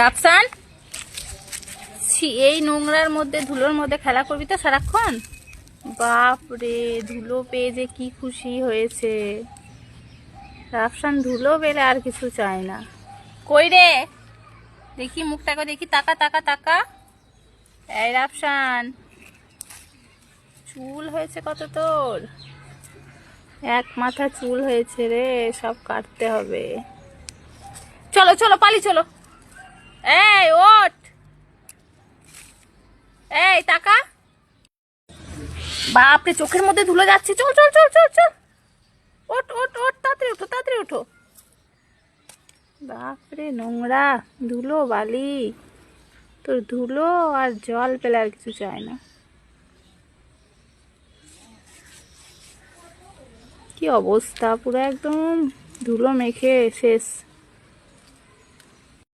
রাফসান এই নোংরার মধ্যে, ধুলোর মধ্যে খেলা করবি তো সারাক্ষণ? বাপ রে ধুলো পেয়ে যে কি খুশি হয়েছে। রাফসান ধুলো পেলে আর কিছু চায় না। কই রে? দেখি মুখটাকে, দেখি, তাকা তাকা তাকা। এই রাফসান, চুল হয়েছে কত তোর? এক মাথা চুল হয়েছে রে, সব কাটতে হবে। চলো চলো, পালি, চলো। এই, ওঠ। এই টাকা বাপরে, চোখের মধ্যে ধুলো যাচ্ছে। চল চল চল চল চল। ওঠ ওঠ ওঠ, তাড়াতাড়ি ওঠো তাড়াতাড়ি ওঠো। বাপরে, নোংরা, ধুলো, বালি। তোর ধুলো আর জল পেলে আর কিছু চায় না। কি অবস্থা, পুরো একদম ধুলো মেখে শেষ।